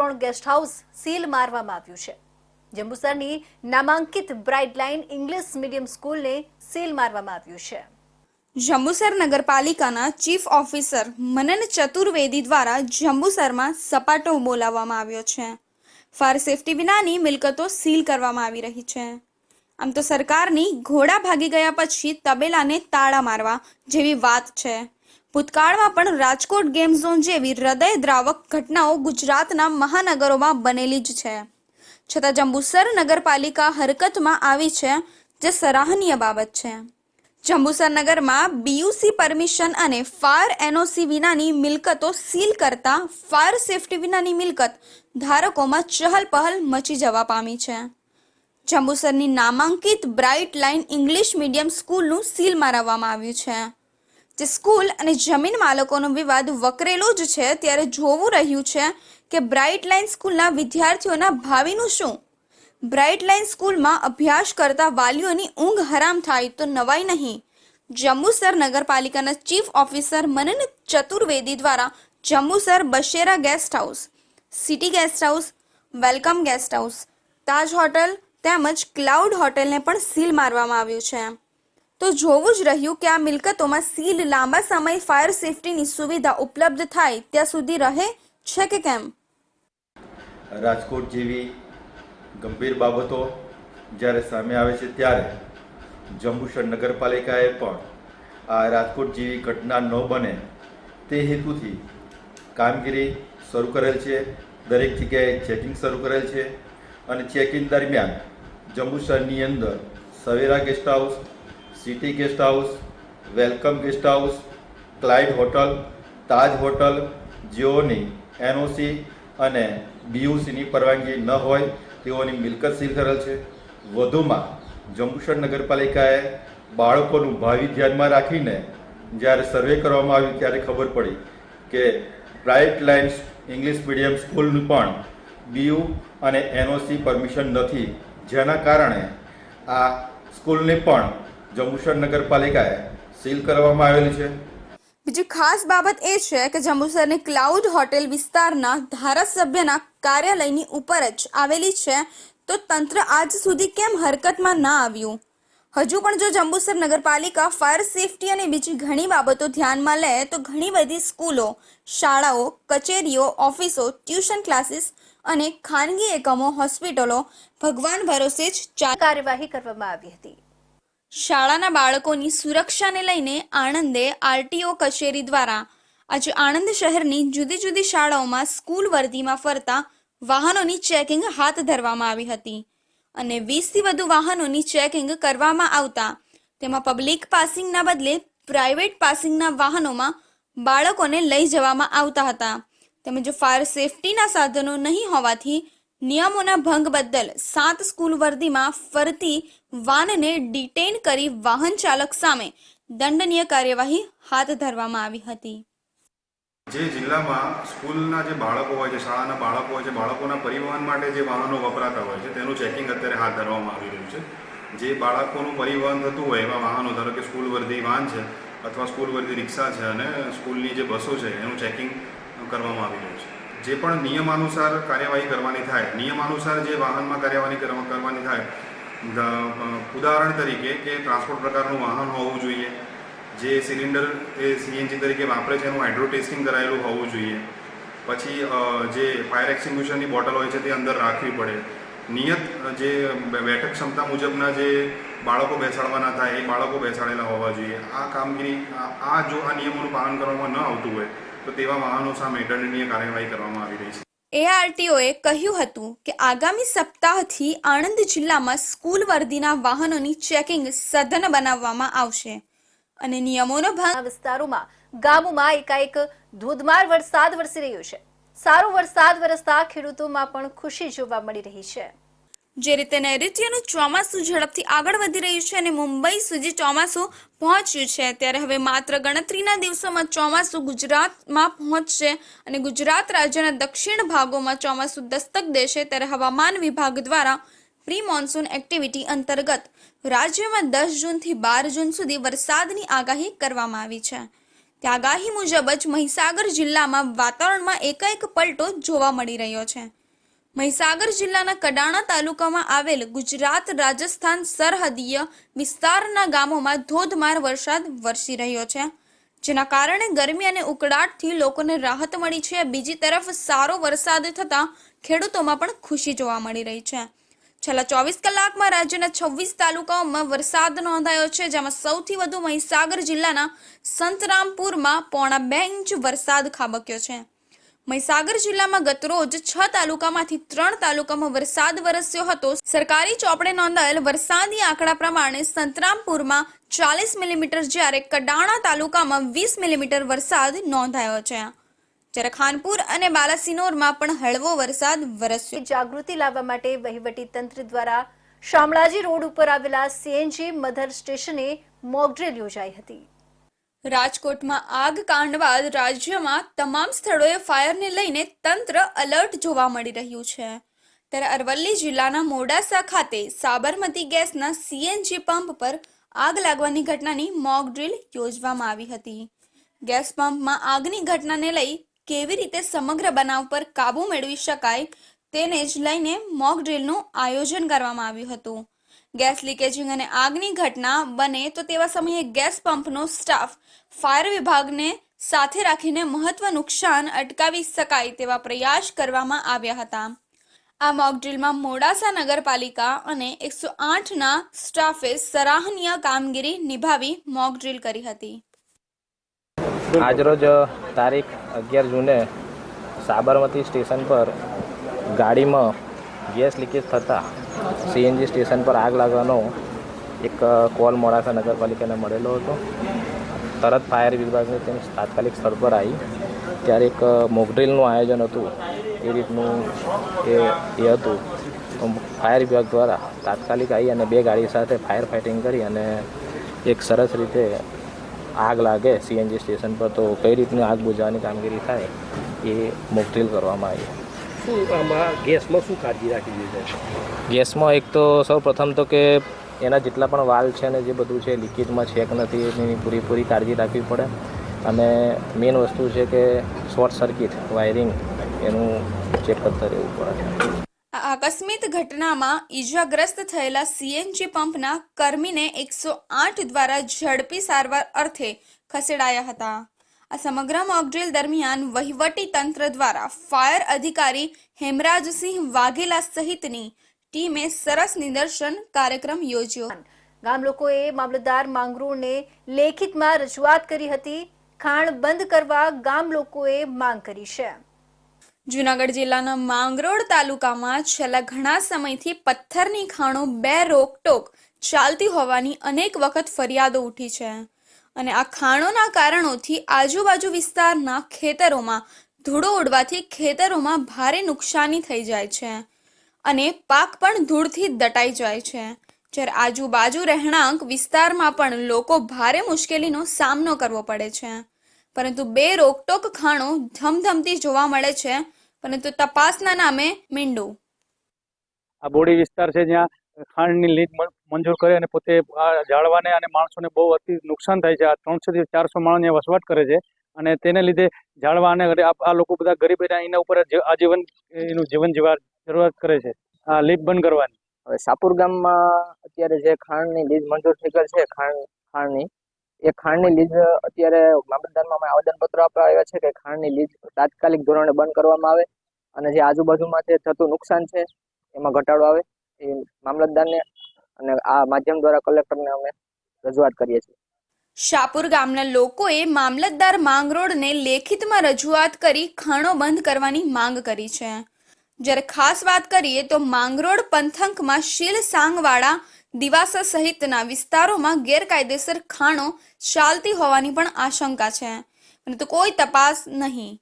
ત્રણ guest house seal મારવામાં આવ્યું છે. જંબુસરની નામાંકિત બ્રાઇટ લાઇન ઇંગ્લિશ મીડિયમ સ્કૂલને સીલ મારવામાં આવ્યું છે. જંબુસર નગરપાલિકાના ચીફ ઓફિસર મનન ચતુર્વેદી દ્વારા જંબુસરમાં સપાટો બોલાવવામાં આવ્યો છે. ફાયર સેફટી વિનાની મિલકતો સીલ કરવામાં આવી રહી છે. આમ તો સરકારની ઘોડા ભાગી ગયા પછી તબેલાને તાળા મારવા જેવી વાત છે. ભૂતકાળમાં પણ રાજકોટ ગેમ ઝોન જેવી હૃદયદ્રાવક ઘટનાઓ ગુજરાતના મહાનગરોમાં બનેલી જ છે. છતાં જંબુસર નગરપાલિકા હરકતમાં આવી છે, જે સરાહનીય બાબત છે. જંબુસર નગરમાં બીયુસી પરમિશન અને ફાયર એનઓસી વિનાની મિલકતો સીલ કરતા ફાયર સેફટી વિનાની મિલકત ધારકોમાં ચહલ પહલ મચી જવા પામી છે. જંબુસરની નામાંકિત બ્રાઇટ લાઇન ઇંગ્લિશ મીડિયમ સ્કૂલનું સીલ મારવામાં આવ્યું છે. જે સ્કૂલ અને જમીન માલકોનો વિવાદ વકરેલો જ છે, ત્યારે જોવું રહ્યું છે કે બ્રાઇટ લાઇન સ્કૂલના વિદ્યાર્થીઓના ભાવિનું શું? બ્રાઇટ લાઇન સ્કૂલમાં અભ્યાસ કરતા વાલીઓની ઊંઘ હરામ થાય તો નવાઈ નહીં. જંબુસર નગરપાલિકાના ચીફ ઓફિસર મનન ચતુર્વેદી દ્વારા Jambusar Basera guest house, city guest house, welcome guest house, Taj hotel તેમજ ક્લાઉડ હોટેલને પણ સીલ મારવામાં આવ્યું છે. તો જોવું જ રહ્યું કે આ મિલકતોમાં સીલ, લાંબા સમય ફાયર સેફટીની સુવિધા ઉપલબ્ધ થાય ત્યાં સુધી રહે છે કે કેમ? રાજકોટ જેવી ગંભીર બાબતો જ્યારે સામે આવે છે ત્યારે જંબુસર નગરપાલિકાએ પણ આ રાજકોટ જેવી ઘટના ન બને તે હેતુથી કામગીરી શરૂ કરેલ છે, દરેક જગ્યાએ ચેકિંગ શરૂ કરેલ છે અને ચેકિંગ દરમિયાન જંબુસરની અંદર Savera guest house city guest house welcome guest house Clyde hotel Taj hotel જેઓની NOC અને બીયુસીની પરવાનગી ન હોય, તેઓની મિલકત સીલ કરેલ છે. વધુમાં, જંબુસર નગરપાલિકાએ બાળકોનું ભાવિ ધ્યાનમાં રાખીને જ્યારે સર્વે કરવામાં આવ્યું ત્યારે ખબર પડી કે બ્રાઇટ લાઇન્સ ઇંગ્લિશ મીડિયમ સ્કૂલનું પણ બીયુ અને એનઓસી પરમિશન નથી. જેના કારણે આ સ્કૂલને પણ જંબુસર નગરપાલિકાએ સીલ કરવામાં આવેલી છે. બીજી ખાસ બાબત એ છે કે જંબુસરની ક્લાઉડ હોટેલ વિસ્તારના ધારાસભ્યના કાર્યાલયની ઉપર જ આવેલી છે. તો તંત્ર આજ સુધી કેમ હરકતમાં ના આવ્યું? હજુ પણ જો જંબુસર નગરપાલિકા ફાયર સેફટી અને બીજી ઘણી બાબતો ધ્યાનમાં લે તો ઘણી બધી સ્કૂલો શાળાઓ કચેરીઓ ઓફિસો ટ્યુશન ક્લાસીસ અને ખાનગી એકમો હોસ્પિટલો ભગવાન ભરોસે જ કાર્યવાહી કરવામાં આવી હતી. શાળાના બાળકોની સુરક્ષાને લઈને આણંદે આરટીઓ કચેરી દ્વારા આજે આણંદ શહેરની જુદી જુદી શાળાઓમાં સ્કૂલ વર્દીમાં ફરતા વાહનોની ચેકિંગ હાથ ધરવામાં આવી હતી અને વીસથી વધુ વાહનોની ચેકિંગ કરવામાં આવતા. તેમાં પબ્લિક પાસિંગના બદલે પ્રાઇવેટ પાસિંગના વાહનોમાં બાળકોને લઈ જવામાં આવતા હતા. તેમજ ફાયર સેફટીના સાધનો નહીં હોવાથી નિયમોના ભંગ બદલ સાત સ્કૂલ વર્દીમાં ફરતી વાનને ડિટેન કરી વાહન ચાલક સામે દંડનીય કાર્યવાહી હાથ ધરવામાં આવી હતી. જે જિલ્લામાં સ્કૂલના જે બાળકો હોય છે, શાળાના બાળકો હોય છે, બાળકોના પરિવહન માટે જે વાહનો વપરાતા હોય છે, તેનું ચેકિંગ અત્યારે હાથ ધરવામાં આવી રહ્યું છે. જે બાળકોનું પરિવહન થતું હોય એવા વાહનો, ધારો કે સ્કૂલ વર્ધી વાહન છે અથવા સ્કૂલ વર્ધી રિક્ષા છે અને સ્કૂલની જે બસો છે, એનું ચેકિંગ કરવામાં આવી રહ્યું છે. જે પણ નિયમાનુસાર કાર્યવાહી કરવાની થાય, નિયમાનુસાર જે વાહનમાં કાર્યવાહી કરવા- કરવાની થાય ઉદાહરણ તરીકે કે ટ્રાન્સપોર્ટ પ્રકારનું વાહન હોવું જોઈએ, જે સિલિન્ડર એ સીએનજી તરીકે વાપરે છે એનું હાઇડ્રો ટેસ્ટિંગ કરાયેલું હોવું જોઈએ, પછી જે ફાયર એક્સિંગ્યુશનની બોટલ હોય છે તે અંદર રાખવી પડે. નિયત, જે બેઠક ક્ષમતા મુજબના જે બાળકો બેસાડવાના થાય, એ બાળકો બેસાડેલા હોવા જોઈએ. આ કામગીરી આ જો આ નિયમોનું પાલન કરવામાં ન આવતું હોય તો તેવા વાહનો સામે દંડનીય કાર્યવાહી કરવામાં આવી રહી છે. એઆરટીઓએ કહ્યું હતું કે આગામી સપ્તાહથી આણંદ જિલ્લામાં સ્કૂલ વર્દીના વાહનોની ચેકિંગ સઘન બનાવવામાં આવશે અને નિયમોનો ભંગ વિસ્તારોમાં ગામોમાં એકાએક ધોધમાર વરસાદ વરસી રહ્યો છે. સારો વરસાદ વરસતા ખેડૂતોમાં પણ ખુશી જોવા મળી રહી છે. જે રીતે નૈઋત્યનું ચોમાસું ઝડપથી આગળ વધી રહ્યું છે અને મુંબઈ સુધી ચોમાસું પહોંચ્યું છે. ત્યારે હવે માત્ર ગણતરીના દિવસોમાં ચોમાસું ગુજરાતમાં પહોંચશે અને ગુજરાત રાજ્યના દક્ષિણ ભાગોમાં ચોમાસું દસ્તક દેશે. ત્યારે હવામાન વિભાગ દ્વારા પ્રી મોન્સૂન એક્ટિવિટી અંતર્ગત રાજ્યમાં દસ જૂનથી બાર જૂન સુધી વરસાદની આગાહી કરવામાં આવી છે. તે આગાહી મુજબ જ મહીસાગર જિલ્લામાં વાતાવરણમાં એકાએક પલટો જોવા મળી રહ્યો છે. મહીસાગર જિલ્લાના કડાણા તાલુકામાં આવેલ ગુજરાત રાજસ્થાન સરહદીય વિસ્તારના ગામોમાં ધોધમાર વરસાદ વરસી રહ્યો છે, જેના કારણે ગરમી અને ઉકળાટથી લોકોને રાહત મળી છે. બીજી તરફ સારો વરસાદ થતાં ખેડૂતોમાં પણ ખુશી જોવા મળી રહી છે. છેલ્લા ચોવીસ કલાકમાં રાજ્યના છવ્વીસ તાલુકાઓમાં વરસાદ નોંધાયો છે, જેમાં સૌથી વધુ મહીસાગર જિલ્લાના સંતરામપુરમાં પોણા બે ઇંચ વરસાદ ખાબક્યો છે. મહીસાગર જિલ્લામાં ગતરોજ છ તાલુકામાંથી ત્રણ તાલુકામાં વરસાદ વરસ્યો હતો. સરકારી ચોપડે નોંધાયેલ વરસાદી આંકડા પ્રમાણે સંતરામપુરમાં ચાલીસ મિલીમીટર જ્યારે કડાણા તાલુકામાં વીસ મિલીમીટર વરસાદ નોંધાયો છે. જ્યારે ખાનપુર અને બાલાસિનોરમાં પણ હળવો વરસાદ વરસ્યો. જાગૃતિ લાવવા માટે વહીવટી તંત્ર દ્વારા શામળાજી રોડ ઉપર આવેલા સીએનજી મધર સ્ટેશને મોકડ્રીલ યોજાઈ હતી. રાજકોટમાં આગ કાંડ બાદ રાજ્યમાં તમામ સ્થળોએ ફાયરને લઈને તંત્ર અલર્ટ જોવા મળી રહ્યું છે. ત્યારે અરવલ્લી જિલ્લાના મોડાસા ખાતે સાબરમતી ગેસના સીએનજી પંપ પર આગ લાગવાની ઘટનાની મોક ડ્રીલ યોજવામાં આવી હતી. ગેસ પંપમાં આગની ઘટનાને લઈ કેવી રીતે સમગ્ર બનાવ પર કાબૂ મેળવી શકાય તેને જ લઈને મોક ડ્રીલનું આયોજન કરવામાં આવ્યું હતું. ગેસ લીકેજિંગ અને આગની ઘટના બને તો તેવા સમયે ગેસ પંપનો સ્ટાફ ફાયર વિભાગને સાથે રાખીને મહત્વ નુકસાન અટકાવી શકાય તેવા પ્રયાસ કરવામાં આવ્યા હતા. આ મોકડ્રીલમાં મોડાસા નગરપાલિકા અને એકસો આઠના સ્ટાફે સરાહનીય કામગીરી નિભાવી મોકડ્રીલ કરી હતી. આજરોજ તારીખ અગિયાર જૂને સાબરમતી સ્ટેશન પર ગાડીમાં ગેસ લીકેજ થતાં સીએનજી સ્ટેશન પર આગ લાગવાનો એક કોલ મોડાસા નગરપાલિકાને મળેલો હતો. તરત ફાયર વિભાગની ટીમ તાત્કાલિક સ્થળ પર આવી. ત્યારે એક મોકડ્રીલનું આયોજન હતું. એ રીતનું એ એ હતું. ફાયર વિભાગ દ્વારા તાત્કાલિક આવી અને બે ગાડી સાથે ફાયર ફાઇટિંગ કરી અને એક સરસ રીતે આગ લાગે સીએનજી સ્ટેશન પર તો કઈ રીતની આગ બુઝાવવાની કામગીરી થાય એ મોકડ્રીલ કરવામાં આવી. શું આમાં ગેસમાં શું કાળજી રાખી જોઈએ? ગેસમાં એક તો સૌ પ્રથમ તો કે એના જેટલા પણ વાલ છે ને જે બધું છે લીકેજમાં છે કે નથી એની પૂરેપૂરી કાળજી રાખવી પડે. અને મેઇન વસ્તુ છે કે શોર્ટ સર્કિટ વાયરિંગ એનું ચેક કરતા રહેવું પડે. આ આકસ્મિક ઘટનામાં ઈજાગ્રસ્ત થયેલા સીએનજી પંપના કર્મીને એકસો આઠ દ્વારા ઝડપી સારવાર અર્થે ખસેડાયા હતા. આ સમગ્ર મોકડ્રીલ દરમિયાન વહીવટી તંત્ર દ્વારા ફાયર અધિકારી હેમરાજસિંહ વાઘેલા સહિતની ટીમે સરસ નિદર્શન કાર્યક્રમ યોજ્યો. ગામ લોકોએ મામલતદાર માંગરોળને લેખિતમાં રજૂઆત કરી હતી. ખાણ બંધ કરવા ગામ લોકોએ માંગ કરી છે. જુનાગઢ જિલ્લાના માંગરોળ તાલુકામાં છેલ્લા ઘણા સમયથી પથ્થરની ખાણો બે રોકટોક ચાલતી હોવાની અનેક વખત ફરિયાદો ઉઠી છે. અને આ ખાણોના કારણોથી આજુબાજુ વિસ્તારના ખેતરોમાં ધૂળો ઉડવાથી ખેતરોમાં ભારે નુકસાની થઈ જાય છે અને પાક પણ ધૂળથી દટાઈ જાય છે. જ્યારે આજુબાજુ રહેણાંક વિસ્તારમાં પણ લોકો ભારે મુશ્કેલીનો સામનો કરવો પડે છે. પરંતુ બે રોકટોક ખાણો ધમધમતી જોવા મળે છે. પરંતુ તપાસના નામે મીંડું. આ બોડી વિસ્તાર છે જ્યાં ખાંડની લીક મંજૂર કરે અને પોતે આ જાળવાને અને માણસોને બહુ અતિ નુકસાન થાય છે. આ ત્રણસોથી ચારસો માણસ અહીંયા વસવાટ કરે છે અને તેને લીધે જાળવા અને આ લોકો બધા ગરીબ એના ઉપર આજીવન એનું જીવન જીવવા જરૂરત કરે છે. આ લીક બંધ કરવાની. હવે સાપુર ગામમાં અત્યારે જે ખાંડની લીઝ મંજૂર થઈ ગઈ છે, ખાંડ, ખાંડની, એ ખાંડની લીઝ અત્યારે મામલતદારમાં અમે આવેદનપત્ર આપવા આવ્યા છે કે ખાંડની લીઝ તાત્કાલિક ધોરણે બંધ કરવામાં આવે અને જે આજુબાજુમાં જે થતું નુકસાન છે, એમાં ઘટાડો આવે. એ મામલતદારને અને આ માધ્યમ દ્વારા કલેક્ટરને અમે રજૂઆત કરીએ છીએ. શાપુર ગામના લોકોએ મામલતદાર માંગરોળને લેખિતમાં રજૂઆત કરી ખાણો બંધ કરવાની માંગ કરી છે. જ્યારે ખાસ વાત કરીએ તો માંગરોળ પંથકમાં શીલ સાંગવાડા દિવાસા સહિતના વિસ્તારોમાં ગેરકાયદેસર ખાણો ચાલતી હોવાની પણ આશંકા છે. પરંતુ કોઈ તપાસ નહીં.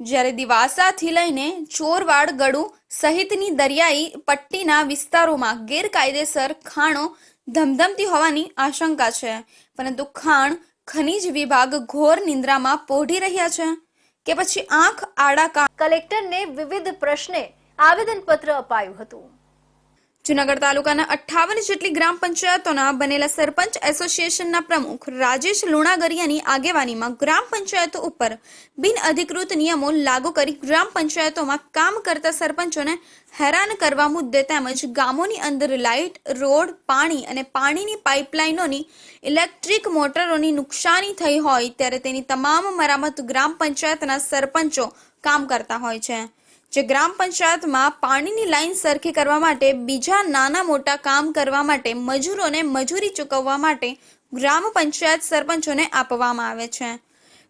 જ્યારે દિવાસાથી લઈને ચોરવાડ ગળું સહિતની દરિયાઈ પટ્ટીના વિસ્તારોમાં ગેરકાયદેસર ખાણો ધમધમતી હોવાની આશંકા છે. પરંતુ ખાણ, ખનીજ વિભાગ ઘોર નિંદ્રામાં પોઢી રહ્યા છે કે પછી આંખ આડા કલેક્ટરને વિવિધ પ્રશ્ને આવેદનપત્ર અપાયું હતું. જુનાગઢ તાલુકાના અઠ્ઠાવન જેટલી ગ્રામ પંચાયતોના બનેલા સરપંચ એસોસિએશનના પ્રમુખ રાજેશ લુણાગરિયાની આગેવાનીમાં ગ્રામ પંચાયતો ઉપર બિનઅધિકૃત નિયમો લાગુ કરી ગ્રામ પંચાયતોમાં કામ કરતા સરપંચોને હેરાન કરવા મુદ્દે તેમજ ગામોની અંદર લાઇટ, રોડ, પાણી અને પાણીની પાઇપલાઇનોની ઇલેક્ટ્રિક મોટરોની નુકસાની થઈ હોય ત્યારે તેની તમામ મરામત ગ્રામ પંચાયતના સરપંચો કામ કરતા હોય છે. જે ગ્રામ પંચાયતમાં પાણીની લાઈન સરખી કરવા માટે, બીજા નાના મોટા કામ કરવા માટે, મજૂરોને મજૂરી ચૂકવવા માટે ગ્રામ પંચાયત સરપંચોને આપવામાં આવે છે.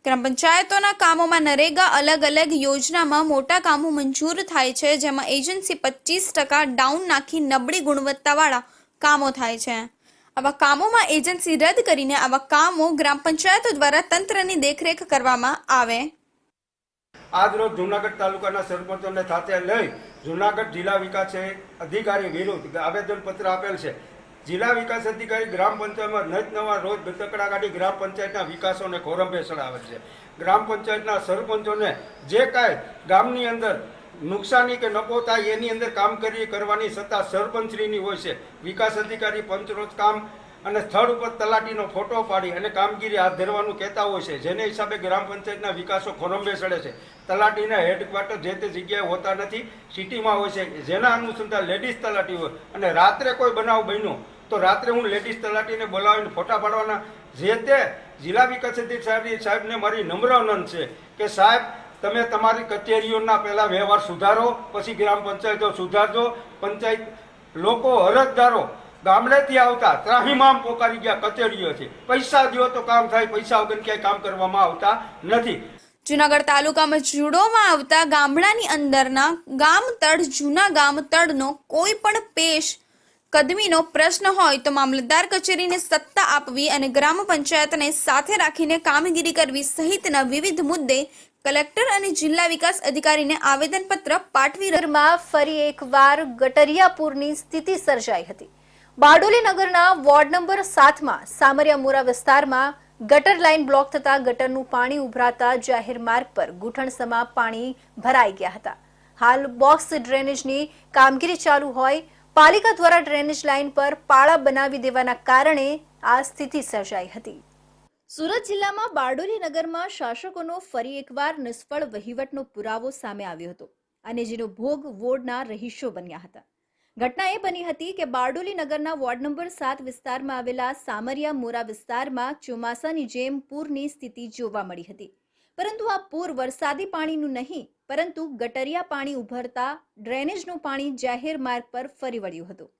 ગ્રામ પંચાયતોના કામોમાં નરેગા અલગ અલગ યોજનામાં મોટા કામો મંજૂર થાય છે, જેમાં એજન્સી પચીસ ટકા ડાઉન નાખી નબળી ગુણવત્તાવાળા કામો થાય છે. આવા કામોમાં એજન્સી રદ કરીને આવા કામો ગ્રામ પંચાયતો દ્વારા તંત્રની દેખરેખ કરવામાં આવે. આજ રોજ જુનાગઢ તાલુકાના સરપંચોને સાથે લઈ જુનાગઢ જિલ્લા વિકાસ અધિકારી વિરુદ્ધ આવેદનપત્ર આપેલ છે. જિલ્લા વિકાસ અધિકારી ગ્રામ પંચાયતમાં નજ નવા રોજ ગતકડા કાઢી ગ્રામ પંચાયતના વિકાસોને ખોરંભે ચડાવે છે. ગ્રામ પંચાયતના સરપંચોને જે કાંઈ ગામની અંદર નુકસાની કે નફો થાય એની અંદર કામ કરી કરવાની સત્તા સરપંચશ્રીની હોય છે. વિકાસ અધિકારી પંચરોજ કામ અને સ્થળ ઉપર તલાટીનો ફોટો પાડી અને કામગીરી હાથ ધરવાનું કહેતા હોય છે. જેને હિસાબે ગ્રામ પંચાયતના વિકાસો ખોરંભે સડે છે. તલાટીના હેડક્વાર્ટર જે તે જગ્યાએ હોતા નથી, સિટીમાં હોય છે. જેના અનુસંધાન લેડીઝ તલાટી હોય. અને રાત્રે કોઈ બનાવ બન્યો, તો રાત્રે હું લેડીઝ તલાટીને બોલાવીને ફોટા પાડવાના. જે તે જિલ્લા વિકાસ અધિકારી સાહેબને મારી નમ્ર વિનંતી છે કે સાહેબ, તમે તમારી કચેરીઓના પહેલા વ્યવહાર સુધારો, પછી ગ્રામ પંચાયતો સુધારજો. પંચાયત લોકો અરજદારો ગામડેથી આવતા ત્રાહીમામ પોકારી ગયા કચેરીઓથી પૈસા દો તો કામ થાય પૈસા વગર ક્યાંય કામ કરવામાં આવતા નથી. જુનાગઢ તાલુકામાં જુડોમાં આવતા ગામડાની અંદરના ગામ તળ જૂના ગામ તળનો કોઈ પણ પેશ કદમીનો પ્રશ્ન હોય તો મામલતદાર કચેરીને સત્તા આપવી અને ગ્રામ પંચાયતને સાથે રાખીને કામગીરી કરવી સહિતના વિવિધ મુદ્દે કલેક્ટર અને જિલ્લા વિકાસ અધિકારીને આવેદનપત્ર પાઠવી ફરી એકવાર ગટરિયાપુરની સ્થિતિ સર્જાઈ હતી. બારડોલી નગરના વોર્ડ નંબર સાતમાં સામરિયા મોરા વિસ્તારમાં ગટર લાઇન બ્લોક થતા ગટરનું પાણી ઉભરાતા જાહેર માર્ગ પર ઘૂંટણસમા પાણી ભરાઈ ગયા હતા. હાલ બોક્સ ડ્રેનેજની કામગીરી ચાલુ હોય, પાલિકા દ્વારા ડ્રેનેજ લાઇન પર પાળા બનાવી દેવાના કારણે આ સ્થિતિ સર્જાઈ હતી. સુરત જિલ્લામાં બારડોલી નગરમાં શાસકોનો ફરી એકવાર નિષ્ફળ વહીવટનો પુરાવો સામે આવ્યો હતો અને જેનો ભોગ વોર્ડના રહીશો બન્યા હતા. ઘટના એ બની હતી કે બારડોલી નગરના વોર્ડ નંબર સાત વિસ્તારમાં આવેલા સામરિયા મોરા વિસ્તારમાં ચોમાસાની જેમ પૂરની સ્થિતિ જોવા મળી હતી. પરંતુ આ પૂર વરસાદી પાણીનું નહીં, પરંતુ ગટરિયા પાણી ઉભરતા ડ્રેનેજનું પાણી જાહેર માર્ગ પર ફરી વળ્યું હતું,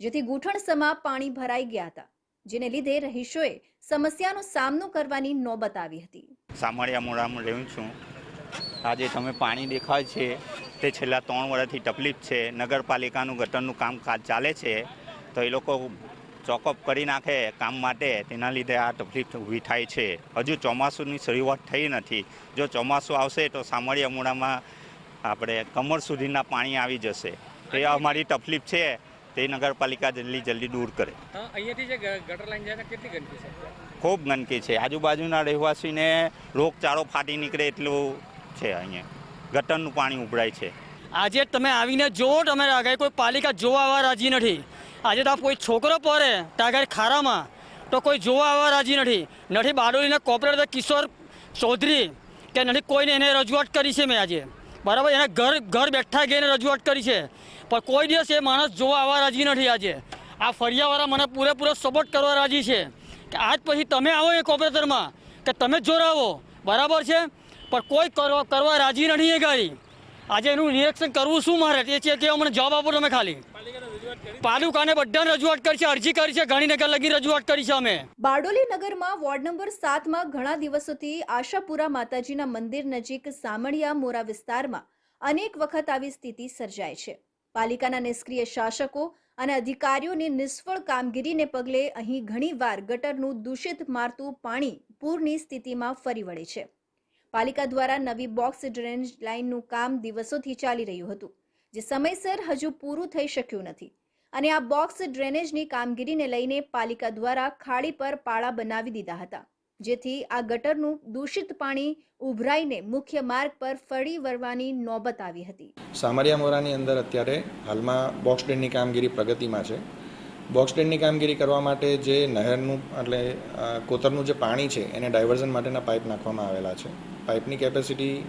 જેથી ગૂંઠણસમા પાણી ભરાઈ ગયા હતા, જેને લીધે રહીશોએ સમસ્યાનો સામનો કરવાની નોબત આવી હતી. સામરિયા મોરામાં રહું છું. આજે તમે પાણી દેખાય છે. તે છેલ્લા ત્રણ વર્ષથી તકલીફ છે નગરપાલિકાનું ગટરનું કામકાજ ચાલે છે તો એ લોકો ચોકઅપ કરી નાખે કામ માટે. તેના લીધે આ તકલીફ ઊભી થાય છે. હજુ ચોમાસુની શરૂઆત થઈ નથી. જો ચોમાસું આવશે તો સામળિયા મોડામાં આપણે કમર સુધીના પાણી આવી જશે. એ અમારી તકલીફ છે. તે નગરપાલિકા જલ્દી જલ્દી દૂર કરે. અહીંયાથી જે ગટર લાઈન જાય કેટલી ગંદકી છે? ખૂબ ગંદકી છે. આજુબાજુના રહેવાસીને રોગચાળો ફાટી નીકળે એટલું છે અહીંયા. ગટરનું પાણી ઉભરાય છે. આજે તમે આવીને જોવો તમે આગળ કોઈ પાલિકા જોવા આવવા રાજી નથી. આજે તો કોઈ છોકરો પડે તો આગળ ખારામાં તો કોઈ જોવા આવવા રાજી નથી. નથી બારડોલીના કોર્પોરેટર કિશોર ચૌધરી કે નથી કોઈને એને રજૂઆત કરી છે મેં આજે. બરાબર, એને ઘર ઘર બેઠા ગઈને રજૂઆત કરી છે. પણ કોઈ દિવસ એ માણસ જોવા આવવા રાજી નથી આજે. આ ફરિયાવાળા મને પૂરેપૂરો સપોર્ટ કરવા રાજી છે. કે આજ પછી તમે આવો એ કોર્પોરેટરમાં કે તમે જોરાવો બરાબર છે? પણ કોઈ કરવા કરવા રાજી નથી એ ગાડી. આજે એનું નિરીક્ષણ કરવું શું મારે? એ છે કે મને જવાબ આપો તમે ખાલી. પાલિકાને બધાને રજૂઆત કરી છે, અરજી કરી છે, ગાંધીનગર લગી રજૂઆત કરી છે અમે. બારડોલી નગરમાં વોર્ડ નંબર સાતમાં ઘણા દિવસોથી આશાપુરા માતાજીના મંદિર નજીક સામણિયા મોરા વિસ્તારમાં અનેક વખત આવી સ્થિતિ સર્જાય છે. પાલિકાના નિષ્ક્રિય શાસકો અને અધિકારીઓની નિષ્ફળ કામગીરીને પગલે અહીં ઘણીવાર ગટરનું દૂષિત મારતું પાણી પૂરની સ્થિતિમાં ફરી વળે છે. પાલિકા દ્વારા નવી બોક્સ ડ્રેનેજ લાઇનનું કામ દિવસોથી ચાલી રહ્યું હતું, જે સમયસર હજુ પૂરું થઈ શક્યું નથી. અને આ બોક્સ ડ્રેનેજની કામગીરીને લઈને પાલિકા દ્વારા ખાડી પર પાળા બનાવી દીધા હતા, જેથી આ ગટરનું દૂષિત પાણી ઉભરાઈને મુખ્ય માર્ગ પર ફરી વળવાની નોબત આવી હતી. સામરિયા મોરાની અંદર અત્યારે હાલમાં બોક્સ ડ્રેનની કામગીરી પ્રગતિમાં છે. બોક્સ કામગીરી કરવા માટે જે નહેરનું, એટલે કોતરનું જે પાણી છે, એને ડાયવર્ઝન માટેના પાઇપ નાખવામાં આવેલા છે. પાઇપની કેપેસિટી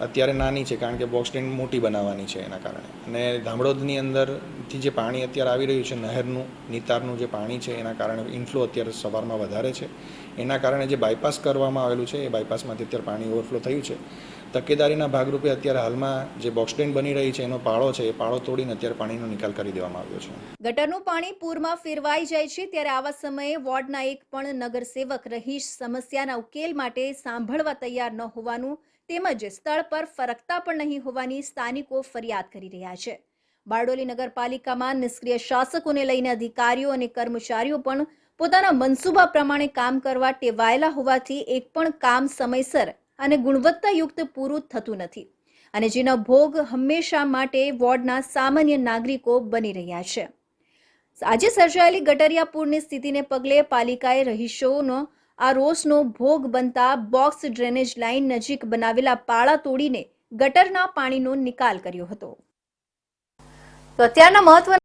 અત્યારે નાની છે, કારણ કે બોક્સ મોટી બનાવવાની છે એના કારણે. અને ધામડોદની અંદરથી જે પાણી અત્યારે આવી રહ્યું છે, નહેરનું, નિતારનું જે પાણી છે, એના કારણે ઇન્ફ્લો અત્યારે સવારમાં વધારે છે. એના કારણે જે બાયપાસ કરવામાં આવેલું છે, એ બાયપાસમાંથી અત્યારે પાણી ઓવરફ્લો થયું છે. તકેદારીના ભાગરૂપે અત્યારે હાલમાં જે બોક્સ ડ્રેન બની રહી છે, એનો પાળો છે, એ પાળો તોડીને અત્યારે પાણીનો નિકાલ કરી દેવામાં આવ્યો છે. ગટરનું પાણી પૂરમાં ફેરવાઈ જાય છે, ત્યારે આવા સમયે વોર્ડના એક પણ નગરસેવક રહીશ સમસ્યાના ઉકેલ માટે સાંભળવા તૈયાર ન હોવાનું તેમજ સ્થળ પર ફરકતા પણ નહીં હોવાની સ્થાનિકો ફરિયાદ કરી રહ્યા છે. બારડોલી નગરપાલિકામાં નિષ્ક્રિય શાસકોને લઈને અધિકારીઓ અને કર્મચારીઓ પણ પોતાના મનસૂબા પ્રમાણે કામ કરવા ટેવાયેલા હોવાથી એક પણ કામ સમયસર અને ગુણવત્તાયુક્ત પૂરું થતું નથી. અને જેનો ભોગ હંમેશા માટે વોર્ડના સામાન્ય નાગરિકો બની રહ્યા છે. આજે સર્જાયેલી ગટરિયા પૂરની સ્થિતિને પગલે પાલિકાએ રહીશોનો, આ રોષનો ભોગ બનતા બોક્સ ડ્રેનેજ લાઇન નજીક બનાવેલા પાળા તોડીને ગટરના પાણીનો નિકાલ કર્યો હતો. તો અત્યારના મહત્વ